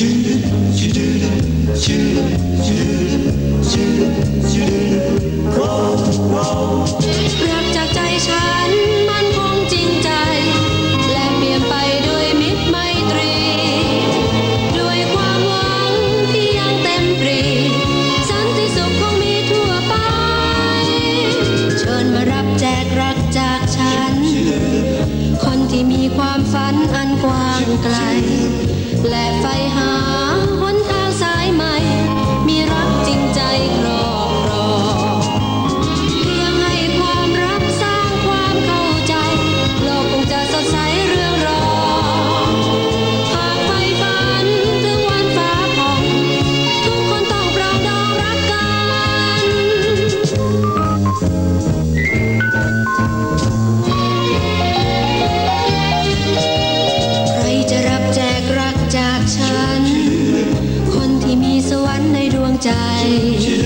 รักจากใจฉันมันคงจริงใจ และเปลี่ยนไปด้วยมิตรไมตรี ด้วยความหวังที่ยังเต็มปรี สันติสุขคงมีทั่วไป เชิญมารับแจกรักจากฉัน คนที่มีความฝันอันกว้างไกล และไฟหาหนทางสายใหม่ มีรักจริงใจครอบครองเพียงให้ความรักสร้างความเข้าใจ โลกคงจะสดใสเรื่องรองหากไฟฝันถึงวันฟ้าผ่องทุกคนต้องปรองดองรักกัน ฉัน คนที่มีสวรรค์ในดวงใจแจ